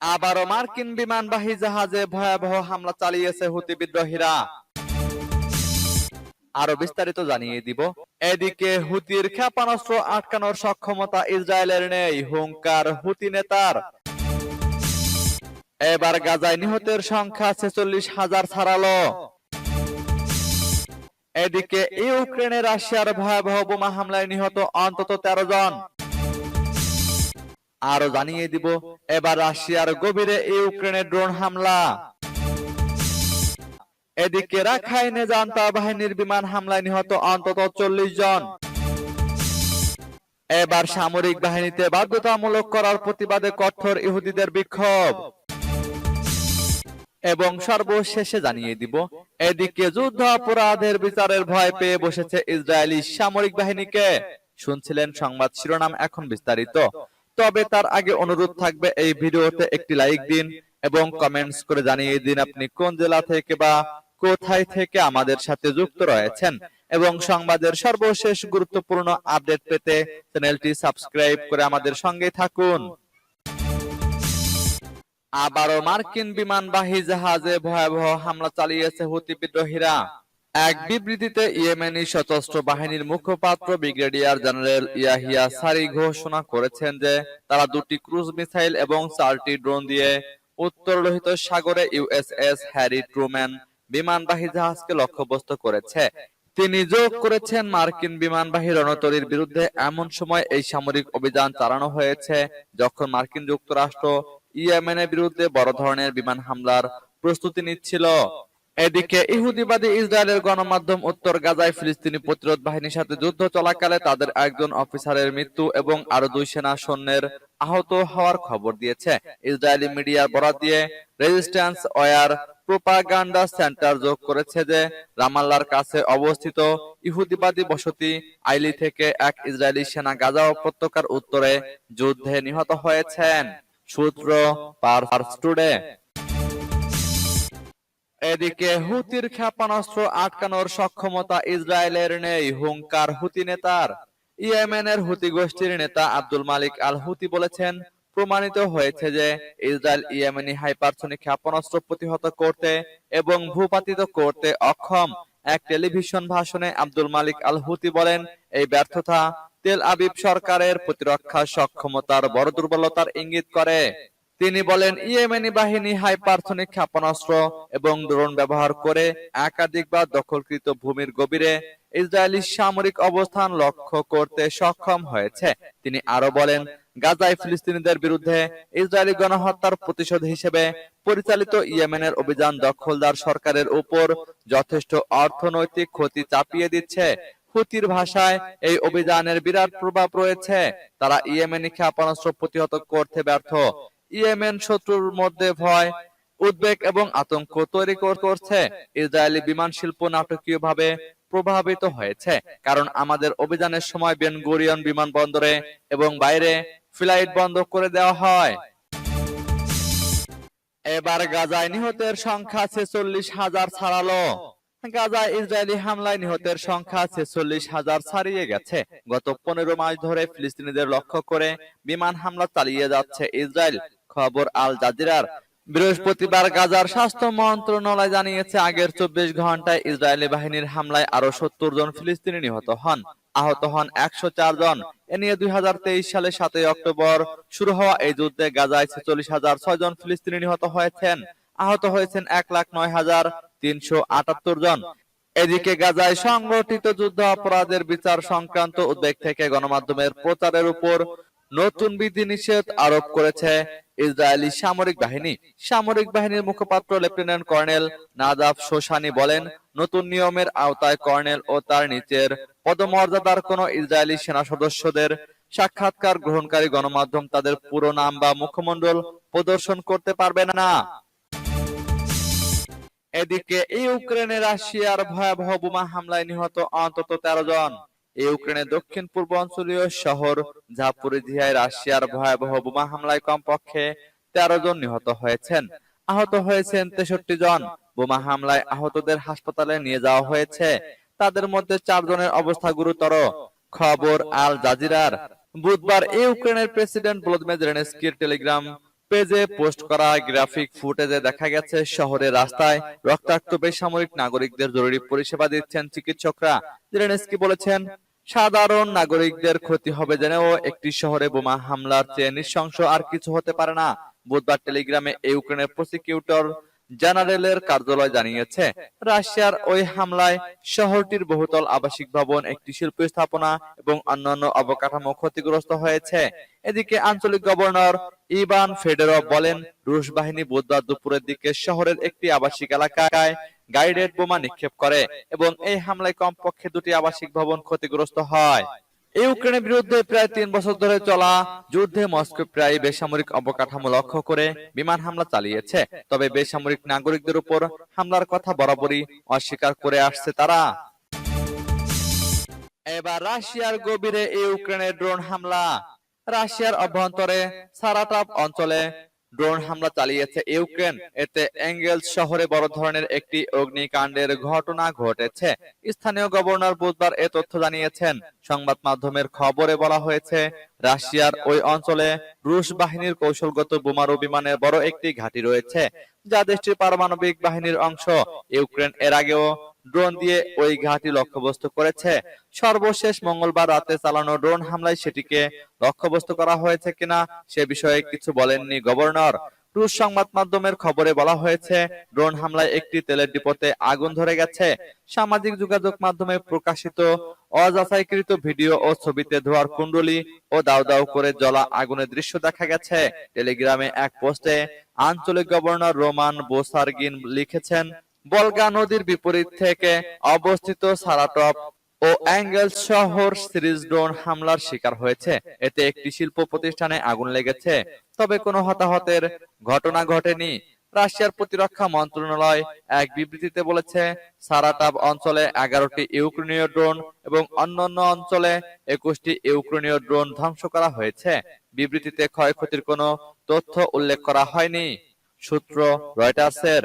আবারও মার্কিন বিমানবাহী জাহাজে ভয়াবহ হামলা চালিয়েছে হুতি বিদ্রোহীরা। আরও বিস্তারিত জানিয়ে দিব। এদিকে হুতির ক্ষেপণাস্ত্র আটকানোর সক্ষমতা ইসরায়েলের নেই, হুঙ্কার হুতি নেতার। এবার গাজায় নিহতের সংখ্যা ছেচল্লিশ হাজার ছাড়ালো। এদিকে ইউক্রেনে রাশিয়ার ভয়াবহ বোমা হামলায় নিহত অন্তত তেরো জন। আরও জানিয়ে দিব, এবার রাশিয়ার গভীরে ইউক্রেনের ড্রোন হামলা। এদিকে রাখাইনে জান্তা বাহিনীর বিমান হামলায় নিহত অন্তত চল্লিশ জন। এবার সামরিক বাহিনীতে বাধ্যতামূলক করার প্রতিবাদে কঠোর ইহুদিদের বিক্ষোভ। এবং সর্বশেষে জানিয়ে দিব, এদিকে যুদ্ধ অপরাধের বিচারের ভয় পেয়ে বসেছে ইসরায়েলি সামরিক বাহিনীকে। শুনছিলেন সংবাদ শিরোনাম এখন বিস্তারিত। তবে তার আগে অনুরোধ থাকবে এই ভিডিওতে একটি লাইক দিন এবং কমেন্টস করে জানিয়ে দিন আপনি কোন জেলা থেকে বা কোথায় থেকে আমাদের সাথে যুক্ত রয়েছেন। এবং সংবাদের সর্বশেষ গুরুত্বপূর্ণ আপডেট পেতে চ্যানেলটি সাবস্ক্রাইব করে আমাদের সঙ্গে থাকুন। আবারও মার্কিন বিমানবাহী জাহাজে ভয়াবহ হামলা চালিয়েছে হুতি বিদ্রোহীরা। এক বিবৃতিতে ইয়েমেনি সশস্ত্র বাহিনীর মুখপাত্র ব্রিগেডিয়ার জেনারেল ইয়াহিয়া সারি ঘোষণা করেছেন যে তারা দুটি ক্রুজ মিসাইল এবং চারটি ড্রোন দিয়ে উত্তর লোহিত সাগরে ইউএসএস হ্যারি ট্রুম্যান বিমানবাহী জাহাজকে লক্ষ্যবস্তু করেছে। তিনি যোগ করেছেন, মার্কিন বিমানবাহী রণতরীর বিরুদ্ধে এমন সময় এই সামরিক অভিযান চালানো হয়েছে যখন মার্কিন যুক্তরাষ্ট্র ইয়েমেনের বিরুদ্ধে বড় ধরনের বিমান হামলার প্রস্তুতি নিচ্ছিল। এদিকে ইহুদিবাদী ইসরায়েলের গণমাধ্যম উত্তর গাজায় ফিলিস্তিনি প্রতিরোধ বাহিনীর সাথে যুদ্ধ চলাকালে তাদের একজন অফিসারের মৃত্যু এবং আরও দুই সেনা সৈন্যের আহত হওয়ার খবর দিয়েছে। ইসরায়েলি মিডিয়ার বরাত দিয়ে রেজিস্ট্যান্স ওয়ার প্রোপাগান্ডা সেন্টার যোগ করেছে যে রামাল্লার কাছে অবস্থিত ইহুদিবাদী বসতি আইলি থেকে এক ইসরায়েলি সেনা গাজা উপত্যকার উত্তরে যুদ্ধে নিহত হয়েছেন। সূত্র পার টুডে। এদিকে হুতির ক্ষেপণাস্ত্র আটকানোর সক্ষমতা ইসরায়েলের নেই। হুঙ্কার হুতি নেতার, ইয়েমেনের হুতি গোষ্ঠীর নেতা আব্দুল মালিক আল হুতি বলেছেন, প্রমাণিত হয়েছে যে ইসরায়েল ইয়েমেনি হাইপারসনিক ক্ষেপণাস্ত্র প্রতিহত করতে এবং ভূপাতিত করতে অক্ষম। এক টেলিভিশন ভাষণে আব্দুল মালিক আল হুতি বলেন, এই ব্যর্থতা তেল আবিব সরকারের প্রতিরক্ষা সক্ষমতার বড় দুর্বলতার ইঙ্গিত করে। তিনি বলেন, ইয়েমেনি বাহিনী হাইপারসনিক ক্ষেপণাস্ত্র এবং ড্রোন ব্যবহার করে একাধিকবার দখলকৃত ভূমির গভীরে ইসরায়েলি সামরিক অবস্থান লক্ষ্য করতে সক্ষম হয়েছে। তিনি আরও বলেন, গাজায় ফিলিস্তিনিদের বিরুদ্ধে ইসরায়েলি গণহত্যার প্রতিশোধ হিসেবে পরিচালিত ইয়েমেনের অভিযান দখলদার সরকারের উপর যথেষ্ট অর্থনৈতিক ক্ষতি চাপিয়ে দিচ্ছে। হুতির ভাষায়, এই অভিযানের বিরাট প্রভাব রয়েছে। তারা ইয়েমেনি ক্ষেপণাস্ত্র প্রতিহত করতে ব্যর্থ। ইয়েমেন শত্রুর মধ্যে ভয়, উদ্বেগ এবং আতঙ্ক তৈরি করছে। ইসরায়েলি বিমান শিল্প নাটকীয়ভাবে প্রভাবিত হয়েছে, কারণ আমাদের অভিযানের সময় বেন গুরিয়ন বিমানবন্দরে এবং বাইরে ফ্লাইট বন্ধ করে দেওয়া হয়। এবার গাজায় নিহতের সংখ্যা ছেচল্লিশ হাজার ছাড়ালো। গাজায় ইসরায়েলি হামলায় নিহতের সংখ্যা ছেচল্লিশ হাজার ছাড়িয়ে গেছে। গত পনেরো মাস ধরে ফিলিস্তিনিদের লক্ষ্য করে বিমান হামলা চালিয়ে যাচ্ছে ইসরায়েল। খবর আল জাজিরার। বৃহস্পতিবার গাজার স্বাস্থ্য মন্ত্রণালয় জানিয়েছে, আগের চব্বিশ ঘন্টায় ইসরায়েলি বাহিনীর হামলায় আরও সত্তর জন ফিলিস্তিনি নিহত হন। আহত হন একশো চার জন। এ নিয়ে দুই সালে সাতই অক্টোবর শুরু হওয়া এই যুদ্ধে গাজায় ছেচল্লিশ হাজার ছয় জন ফিলিস্তিনি নিহত হয়েছেন। আহত হয়েছেন এক লাখ নয় হাজার তিনশো আটাত্তর জন। এদিকে গাজায় সংগঠিত যুদ্ধ অপরাধের বিচার সংক্রান্ত উদ্বেগ থেকে গণমাধ্যমের প্রচারের উপর নতুন বিধিনিষেধ আরোপ করেছে ইসরায়েলি সামরিক বাহিনী। সামরিক বাহিনীর মুখপাত্র লেফটেন্যান্ট কর্নেল নাদাফ শোশানি বলেন নতুন নিয়মের আওতায় কর্নেল ও তার নিচের পদমর্যাদার কোন ইসরায়েলি সেনা সদস্যদের সাক্ষাৎকার গ্রহণকারী গণমাধ্যম তাদের পুরো নাম বা মুখমণ্ডল প্রদর্শন করতে পারবে না। এদিকে ইউক্রেনে রাশিয়ার ভয়াবহ বোমা হামলায় নিহত অন্তত তেরো জন। ইউক্রেনের দক্ষিণ পূর্ব অঞ্চলীয় শহর ঝাপুরিঝিয়ায় রাশিয়ার ভয়াবহ বোমা হামলায় কমপক্ষে তেরো জন নিহত হয়েছেন। আহত হয়েছেন তেষট্টি জন। বোমা হামলায় আহতদের হাসপাতালে নিয়ে যাওয়া হয়েছে। তাদের মধ্যে চারজনের অবস্থা গুরুতর। খবর আল জাজিরার। বুধবার ইউক্রেনের প্রেসিডেন্ট ভলোদিমির জেলেনস্কির টেলিগ্রাম পেজে পোস্ট করা গ্রাফিক ফুটেজে দেখা গেছে শহরের রাস্তায় রক্তাক্ত বেসামরিক নাগরিকদের জরুরি পরিষেবা দিচ্ছেন চিকিৎসকরা। জেলেনস্কি বলেছেন সাধারণ নাগরিকদের ক্ষতি হবে জেনেও একটি শহরে বোমা হামলার চেয়ে নৃশংস আর কিছু হতে পারে না। বুধবার টেলিগ্রামে ইউক্রেনের প্রসিকিউটর জেনারেলের কার্যালয় জানিয়েছে, রাশিয়ার ওই হামলায় শহরটির বহুতল আবাসিক ভবন, একটি শিল্প স্থাপনা এবং অন্যান্য অবকাঠামো ক্ষতিগ্রস্ত হয়েছে। এদিকে আঞ্চলিক গভর্নর ইভান ফেডেরভ বলেন, রুশ বাহিনী বুধবার দুপুরের দিকে শহরের একটি আবাসিক এলাকায় গাইডেড বোমা নিক্ষেপ করে এবং এই হামলায় কমপক্ষে দুটি আবাসিক ভবন ক্ষতিগ্রস্ত হয়। ইউক্রেনের বিরুদ্ধে প্রায় তিন বছর ধরে চলা যুদ্ধে মস্কো প্রায় বেসামরিক অবকাঠামো লক্ষ্য করে বিমান হামলা চালিয়েছে। তবে বেসামরিক নাগরিকদের উপর হামলার কথা বরাবরই অস্বীকার করে আসছে তারা। এবার রাশিয়ার গভীরে ইউক্রেনের ড্রোন হামলা। রাশিয়ার অভ্যন্তরে সারাটাপ অঞ্চলে ড্রোন হামলা চালিয়েছে ইউক্রেন। এতে এঙ্গেলস শহরে বড় ধরনের একটি অগ্নিকাণ্ডের ঘটনা ঘটেছে। স্থানীয় গভর্নর বুধবার এ তথ্য জানিয়েছেন। সংবাদ মাধ্যমের খবরে বলা হয়েছে, রাশিয়ার ওই অঞ্চলে রুশ বাহিনীর কৌশলগত বোমারু বিমানের বড় একটি ঘাঁটি রয়েছে, যা দেশটির পারমাণবিক বাহিনীর অংশ। ইউক্রেন এর আগেও ড্রোন দিয়ে ওই ঘাঁটি লক্ষ্যবস্তু করেছে। সর্বশেষ মঙ্গলবার রাতে চালানো ড্রোন হামলায় সেটিকে লক্ষ্যবস্তু করা হয়েছে কিনা সে বিষয়ে কিছু বলেননি গভর্নর। রুশ সংবাদ মাধ্যমের খবরে বলা হয়েছে, ড্রোন হামলায় একটি তেলের ডিপোতে আগুন ধরে গেছে। সামাজিক যোগাযোগ মাধ্যমে প্রকাশিত অযাচাইকৃত ভিডিও ও ছবিতে ধোয়ার কুণ্ডলি ও দাউ দাউ করে জ্বলা আগুনের দৃশ্য দেখা গেছে। টেলিগ্রামে এক পোস্টে আঞ্চলিক গভর্নর রোমান বোসার্গিন লিখেছেন বলগা নদীর বিপরীত থেকে অবস্থিত সারাটপ ও অ্যাঙ্গেলস শহর সিরিজ ড্রোন হামলার শিকার হয়েছে। এতে একটি শিল্প প্রতিষ্ঠানে আগুন লেগেছে। তবে কোনো হতাহতের ঘটনা ঘটেনি। রাশিয়ার প্রতিরক্ষা মন্ত্রণালয় এক বিবৃতিতে বলেছে সারাটাব অঞ্চলে এগারোটি ইউক্রেনীয় ড্রোন এবং অন্যান্য অঞ্চলে একুশটি ইউক্রেনীয় ড্রোন ধ্বংস করা হয়েছে। বিবৃতিতে ক্ষয়ক্ষতির কোনো তথ্য উল্লেখ করা হয়নি। সূত্র রয়টার্সের।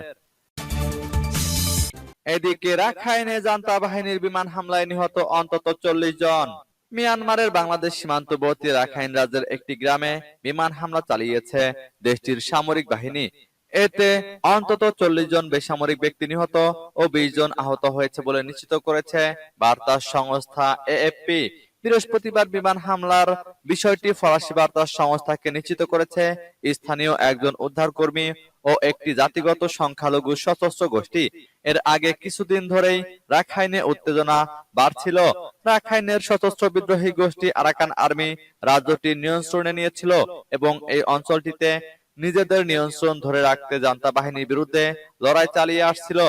এদিকে রাখাইনে জান্তা বাহিনীর বিমান হামলায় নিহত অন্তত চল্লিশ জন। মিয়ানমারের বাংলাদেশ সীমান্তবর্তী রাখাইন রাজ্যের একটি গ্রামে বিমান হামলা চালিয়েছে দেশটির সামরিক বাহিনী। এতে অন্তত চল্লিশ জন বেসামরিক ব্যক্তি নিহত ও বিশ জন আহত হয়েছে বলে নিশ্চিত করেছে বার্তা সংস্থা এএফপি। বৃহস্পতিবার বিমান হামলার বিষয়টি ফরাসি বার্তা সংস্থাকে নিশ্চিত করেছে। স্থানীয় একজন উদ্ধারকর্মী ও একটি জাতিগত সংখ্যালঘু সশস্ত্র গোষ্ঠী। এর আগে কিছুদিন ধরেই রাখাইনে উত্তেজনা বাড়ছিল। রাখাইনের সশস্ত্র বিদ্রোহী গোষ্ঠী আরাকান আর্মি রাজ্যটি নিয়ন্ত্রণে নিয়েছিল এবং এই অঞ্চলটিতে নিজেদের নিয়ন্ত্রণ ধরে রাখতে জান্তা বাহিনীর বিরুদ্ধে লড়াই চালিয়ে আসছিল।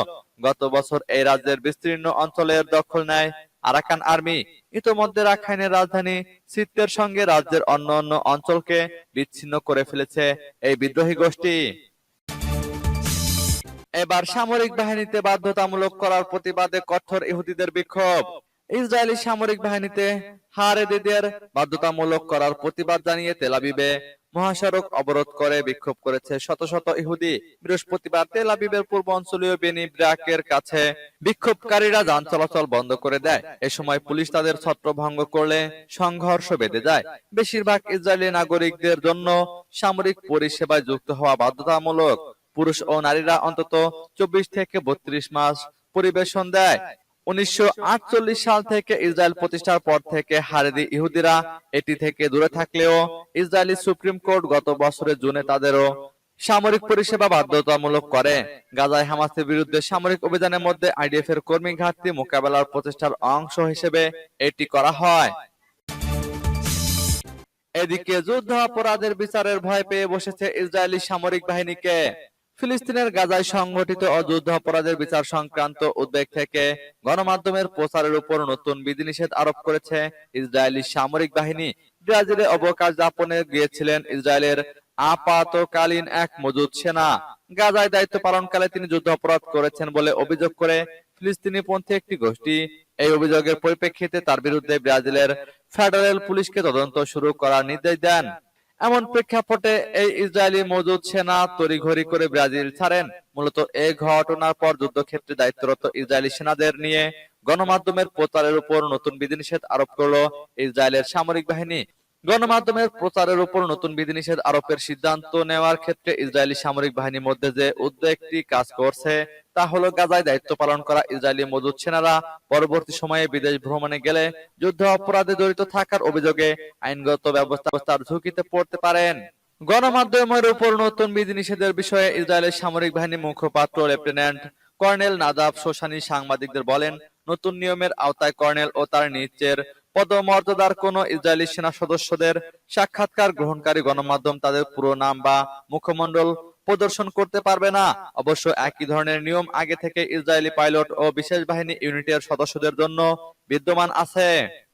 গত বছর এই রাজ্যের বিস্তীর্ণ অঞ্চলের দখল নেয় আরাকান আর্মি। ইতোমধ্যে রাখাইনের রাজধানী সিত্তের সঙ্গে রাজ্যের অন্য অন্য অঞ্চলকে বিচ্ছিন্ন করে ফেলেছে এই বিদ্রোহী গোষ্ঠী। এবার সামরিক বাহিনীতে বাধ্যতামূলক করার প্রতিবাদে কঠোর ইহুদিদের বিক্ষোভ। ইসরায়েলি সামরিক বাহিনীতে হারেদিদের বাধ্যতামূলক করার প্রতিবাদ জানিয়ে তেলাবিবে মহাসড়ক অবরোধ করে বিক্ষোভ করেছে শত শত ইহুদি। বৃহস্পতিবার তেল আবিবের পূর্ব অঞ্চলীয় বেনি ব্রাকের কাছে বিক্ষোভকারীরা যান চলাচল বন্ধ করে দেয়। এ সময় পুলিশ তাদের ছত্রভঙ্গ করলে সংঘর্ষ বেঁধে যায়। বেশিরভাগ ইসরায়েলি নাগরিকদের জন্য সামরিক পরিষেবায় যুক্ত হওয়া বাধ্যতামূলক পুরুষ ও নারীরা অন্তত চব্বিশ থেকে বত্রিশ মাস পরিবেশন দেয়। উনিশশো সাল থেকে ইসরায়েল প্রতিষ্ঠার পর থেকে হারেদি ইহুদিরা এটি থেকে দূরে থাকলেও ইসরায়েলি সুপ্রিম কোর্ট গত বছরের জুনে তাদেরও সামরিক পরিষেবা বাধ্যতামূলক করে। গাজায় হামাসের বিরুদ্ধে সামরিক অভিযানের মধ্যে আইডিএফ এর কর্মী ঘাটতি মোকাবেলার প্রচেষ্টার অংশ হিসেবে এটি করা হয়। এদিকে যুদ্ধ অপরাধের বিচারের ভয় পেয়ে বসেছে ইসরায়েলি সামরিক বাহিনীকে। ফিলিস্তিনের গাজায় সংঘটিত অযুদ্ধ অপরাধের বিচার সংক্রান্ত উদ্বেগ থেকে গণমাধ্যমের প্রচারের উপর নতুন বিধিনিষেধ আরোপ করেছে ইসরায়েলি সামরিক বাহিনী। ব্রাজিলে অবকাশ যাপনে গিয়েছিলেন ইসরায়েলের আপাতকালীন এক মজুদ সেনা। গাজায় দায়িত্ব পালনকালে তিনি যুদ্ধ অপরাধ করেছেন বলে অভিযোগ করে ফিলিস্তিনি পন্থী একটি গোষ্ঠী। এই অভিযোগের পরিপ্রেক্ষিতে তার বিরুদ্ধে ব্রাজিলের ফেডারেল পুলিশকে তদন্ত শুরু করার নির্দেশ দেন। এমন প্রেক্ষাপটে এই ইসরায়েলি মজুদ সেনা তড়িঘড়ি করে ব্রাজিল ছাড়েন। মূলত এ ঘটনার পর যুদ্ধক্ষেত্রে দায়িত্বরত ইসরায়েলি সেনাদের নিয়ে গণমাধ্যমের প্রচারের উপর নতুন বিধিনিষেধ আরোপ করল ইসরায়েলের সামরিক বাহিনী। গণমাধ্যমের প্রচারের উপর নতুন বিধিনিষেধ আরোপের সিদ্ধান্ত নেওয়ার ক্ষেত্রে ইসরায়েলি সামরিক বাহিনীর মধ্যে যে উদ্বেগটি কাজ করছে, তা হলো গাজায় দায়িত্ব পালন করা ইসরায়েলি মজুদ সেনারা। পরবর্তী সময়ে বিদেশ ভ্রমণে গেলে যুদ্ধ অপরাধে জড়িত থাকার অভিযোগে আইনগত ব্যবস্থা ঝুঁকিতে পড়তে পারেন। গণমাধ্যমের উপর নতুন বিধিনিষেধের বিষয়ে ইসরায়েলের সামরিক বাহিনী মুখপাত্র লেফটেন্যান্ট কর্নেল নাদাব শোশানি সাংবাদিকদের বলেন, নতুন নিয়মের আওতায় কর্নেল ও তার নিচের পদমর্যাদার কোন ইসরায়েলি সেনা সদস্যদের সাক্ষাৎকার গ্রহণকারী গণমাধ্যম তাদের পুরো নাম বা মুখমন্ডল প্রদর্শন করতে পারবে না। অবশ্য একই ধরনের নিয়ম আগে থেকে ইসরায়েলি পাইলট ও বিশেষ বাহিনী ইউনিটের সদস্যদের জন্য বিদ্যমান আছে।